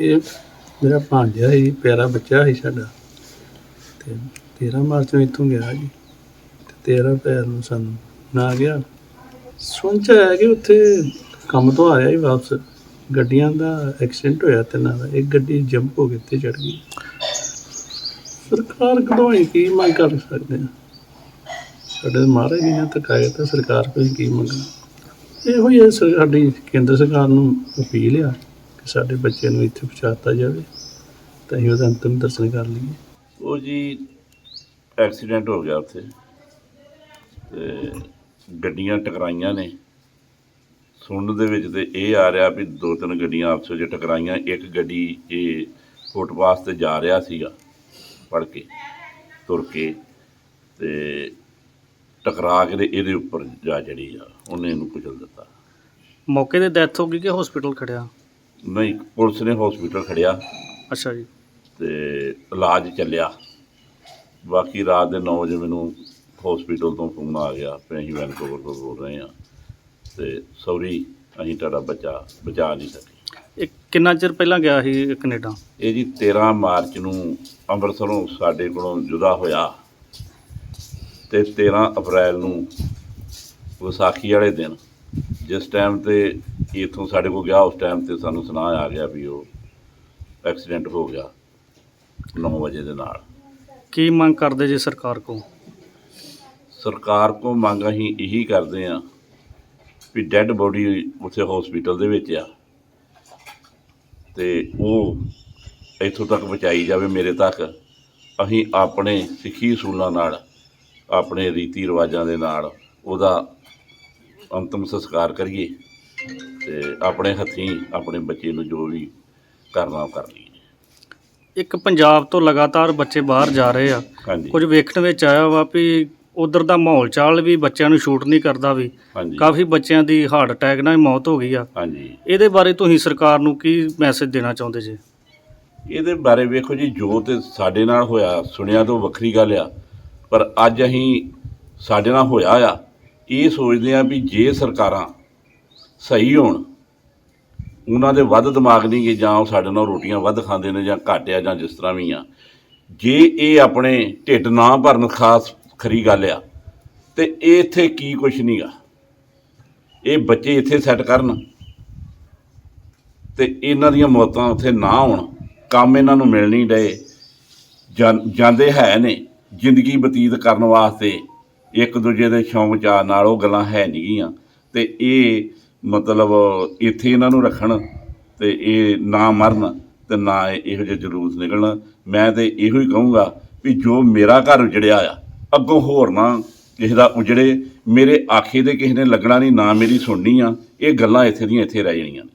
ਇਹ ਮੇਰਾ ਭਾਂਜਾ ਸੀ, ਪਿਆਰਾ ਬੱਚਾ ਸੀ ਸਾਡਾ। ਤੇ 13 ਮਾਰਚ ਨੂੰ ਇੱਥੋਂ ਗਿਆ ਜੀ। ਤੇ 13 ਪੈਰ ਨੂੰ ਸਾਨੂੰ ਨਾ ਗਿਆ। ਸੁਣ ਚ ਕਿ ਉੱਥੇ ਕੰਮ ਤੋਂ ਆਇਆ ਹੀ ਵਾਪਸ। ਗੱਡੀਆਂ ਦਾ ਐਕਸੀਡੈਂਟ ਹੋਇਆ ਤਿੰਨਾਂ ਨਾਲ ਇੱਕ ਗੱਡੀ ਜੰਪ ਹੋ ਕੇ ਤੇ ਚੜ ਗਈ। ਸਰਕਾਰ ਕਦੋਂ ਹੀ ਕੀ ਮੰਗ ਕਰ ਸਕਦੇ ਆ? ਸਾਡੇ ਮਹਾਰਾਜ ਜੀ ਨੇ ਤਕਾਇਆ ਤਾਂ ਸਰਕਾਰ ਕੋਈ ਕੀ ਮੰਗਣਾ? ਇਹੋ ਹੀ ਹੈ, ਸਾਡੀ ਕੇਂਦਰ ਸਰਕਾਰ ਨੂੰ ਅਪੀਲ ਆ। ਕਿ ਸਾਡੇ ਬੱਚੇ ਨੂੰ ਇੱਥੇ ਪਹੁੰਚਾਤਾ ਜਾਵੇ ਤਾਂ ਅਸੀਂ ਉਹਦਾ ਅੰਤਿਮ ਦਰਸ਼ਨ ਕਰ ਲਈਏ। ਉਹ ਜੀ ਐਕਸੀਡੈਂਟ ਹੋ ਗਿਆ ਉੱਥੇ। ਤੇ ਗੱਡੀਆਂ ਟਕਰਾਈਆਂ ਨੇ। ਸੁਣਨ ਦੇ ਵਿੱਚ ਤੇ ਇਹ ਆ ਰਿਹਾ ਵੀ ਦੋ ਤਿੰਨ ਗੱਡੀਆਂ ਆਪਸ ਵਿੱਚ ਟਕਰਾਈਆਂ। ਇੱਕ ਗੱਡੀ ਇਹ ਫੁੱਟਪਾਥ ਤੇ ਜਾ ਰਿਹਾ ਸੀਗਾ ਫੜ ਕੇ ਤੁਰ ਕੇ ਤੇ ਟਕਰਾ ਕੇ ਇਹਦੇ ਉੱਪਰ ਜਾ ਚੜੀ ਆ। ਉਹਨੇ ਇਹਨੂੰ ਕੁਚਲ ਦਿੱਤਾ। ਮੌਕੇ ਤੇ ਡੈਥ ਹੋ ਗਈ ਕਿ ਹਸਪੀਟਲ ਖੜਿਆ? ਨਹੀਂ ਪੁਲਿਸ ਨੇ ਹਸਪੀਟਲ ਖੜਿਆ। ਅੱਛਾ ਜੀ। ਤੇ ਇਲਾਜ ਚੱਲਿਆ। ਬਾਕੀ ਰਾਤ ਦੇ 9 ਵਜੇ ਮੈਨੂੰ ਹਸਪੀਟਲ ਤੋਂ ਫੋਨ ਆ ਗਿਆ ਵੀ ਅਸੀਂ ਵੈਨਕੂਵਰ ਤੋਂ ਬੋਲ ਰਹੇ ਹਾਂ। ਤੇ ਸੌਰੀ ਅਸੀਂ ਤੁਹਾਡਾ ਬੱਚਾ ਬਚਾ ਨਹੀਂ ਸਕੇ। ਇਹ ਕਿੰਨਾ ਚਿਰ ਪਹਿਲਾਂ ਗਿਆ ਸੀ ਕੈਨੇਡਾ? ਇਹ ਜੀ 13 ਮਾਰਚ ਨੂੰ ਅੰਮ੍ਰਿਤਸਰੋਂ ਸਾਡੇ ਕੋਲੋਂ ਜੁਦਾ ਹੋਇਆ। ਤੇ 13 ਅਪ੍ਰੈਲ ਨੂੰ ਵਿਸਾਖੀ ਵਾਲੇ ਦਿਨ ਜਿਸ ਟਾਈਮ ਤੇ ਇਥੋਂ ਸਾਡੇ ਕੋਲ ਗਿਆ ਉਸ ਟਾਈਮ ਤੇ ਸਾਨੂੰ ਸੁਣਾ ਆ ਗਿਆ ਵੀ ਉਹ ਐਕਸੀਡੈਂਟ ਹੋ ਗਿਆ 9 ਵਜੇ ਦੇ ਨਾਲ। ਕੀ ਮੰਗ ਕਰਦੇ ਜੀ ਸਰਕਾਰ ਕੋ ਸਰਕਾਰ ਕੋ ਮੰਗ ਅਸੀਂ ਇਹੀ ਕਰਦੇ ਆ ਵੀ ਡੈੱਡ ਬੋਡੀ ਉੱਥੇ ਹਸਪੀਟਲ ਦੇ ਵਿੱਚ ਆ ਤੇ ਉਹ ਇੱਥੋਂ ਤੱਕ ਪਹੁੰਚਾਈ ਜਾਵੇ ਮੇਰੇ ਤੱਕ। ਅਸੀਂ ਆਪਣੇ ਸਿੱਖੀ ਅਸੂਲਾਂ ਨਾਲ ਆਪਣੇ ਰੀਤੀ ਰਿਵਾਜਾਂ ਦੇ ਨਾਲ ਉਹਦਾ ਅੰਤਮ ਸੰਸਕਾਰ ਕਰੀਏ ਤੇ ਆਪਣੇ ਹੱਥੀਂ ਆਪਣੇ ਬੱਚੇ ਨੂੰ ਜੋ ਵੀ ਕਰਨਾ ਕਰ ਲਈਏ ਇੱਕ ਪੰਜਾਬ ਤੋਂ ਲਗਾਤਾਰ ਬੱਚੇ ਬਾਹਰ ਜਾ ਰਹੇ ਆ। ਹਾਂਜੀ। ਕੁਝ ਵੇਖਣ ਵਿੱਚ ਆਇਆ ਵਾ ਵੀ ਉਧਰ ਦਾ ਮਾਹੌਲ ਚਾਲ ਵੀ ਬੱਚਿਆਂ ਨੂੰ ਸ਼ੂਟ ਨਹੀਂ ਕਰਦਾ ਵੀ। ਹਾਂਜੀ। ਕਾਫੀ ਬੱਚਿਆਂ ਦੀ ਹਾਰਟ ਅਟੈਕ ਨਾਲ ਮੌਤ ਹੋ ਗਈ ਆ। ਹਾਂਜੀ। ਇਹਦੇ ਬਾਰੇ ਤੁਸੀਂ ਸਰਕਾਰ ਨੂੰ ਕੀ ਮੈਸੇਜ ਦੇਣਾ ਚਾਹੁੰਦੇ ਜੀ? ਇਹਦੇ ਬਾਰੇ ਵੇਖੋ ਜੀ ਜੋ ਤੇ ਸਾਡੇ ਨਾਲ ਹੋਇਆ ਸੁਣਿਆ ਤੋਂ ਵੱਖਰੀ ਗੱਲ ਆ ਪਰ ਅੱਜ ਅਸੀਂ ਸਾਡੇ ਨਾਲ ਹੋਇਆ ਆ ਇਹ ਸੋਚਦੇ ਆ ਵੀ ਜੇ ਸਰਕਾਰਾਂ ਸਹੀ ਹੋਣ, ਉਹਨਾਂ ਦੇ ਵੱਧ ਦਿਮਾਗ ਨਹੀਂ ਗੇ ਜਾਂ ਉਹ ਸਾਡੇ ਨਾਲ ਰੋਟੀਆਂ ਵੱਧ ਖਾਂਦੇ ਨੇ ਜਾਂ ਘੱਟ ਆ ਜਾਂ ਜਿਸ ਤਰ੍ਹਾਂ ਵੀ ਆ। ਜੇ ਇਹ ਆਪਣੇ ਢਿੱਡ ਨਾ ਭਰਨ ਖਾਸ ਖਰੀ ਗੱਲ ਆ, ਤੇ ਇਹ ਇੱਥੇ ਕੀ ਕੁਛ ਨਹੀਂਗਾ ਇਹ ਬੱਚੇ ਇੱਥੇ ਸੈੱਟ ਕਰਨ ਤੇ ਇਹਨਾਂ ਦੀਆਂ ਮੌਤਾਂ ਉੱਥੇ ਨਾ ਹੋਣ, ਕੰਮ ਇਹਨਾਂ ਨੂੰ ਮਿਲ ਨਹੀਂ ਡਏ ਜਾਂ- ਜਾਂਦੇ ਹੈ ਨੇ ਜ਼ਿੰਦਗੀ ਬਤੀਤ ਕਰਨ ਵਾਸਤੇ ਇੱਕ ਦੂਜੇ ਦੇ ਸ਼ੌਂਕ ਚਾਅ ਨਾਲ ਉਹ ਗੱਲਾਂ ਹੈ ਨਹੀਂ ਗੀਆਂ ਤੇ ਇਹ ਮਤਲਬ ਇੱਥੇ ਇਹਨਾਂ ਨੂੰ ਰੱਖਣ ਤੇ ਇਹ ਨਾ ਮਰਨ ਤੇ ਨਾ ਇਹ- ਇਹੋ ਜਿਹੇ ਜਲੂਸ ਨਿਕਲਣ। ਮੈਂ ਤੇ ਇਹੋ ਹੀ ਕਹੂੰਗਾ ਵੀ ਜੋ ਮੇਰਾ ਘਰ ਉਜੜਿਆ ਆ, ਅੱਗੋਂ ਹੋਰ ਨਾ ਕਿਸੇ ਦਾ ਉਜੜੇ। ਮੇਰੇ ਆਖੇ ਦੇ ਕਿਸੇ ਨੇ ਲੱਗਣਾ ਨਹੀਂ, ਨਾ ਮੇਰੀ ਸੁਣਨੀ ਆ। ਇਹ ਗੱਲਾਂ ਇੱਥੇ ਦੀਆਂ ਇੱਥੇ ਰਹਿ ਜਾਣੀਆਂ ਨੇ।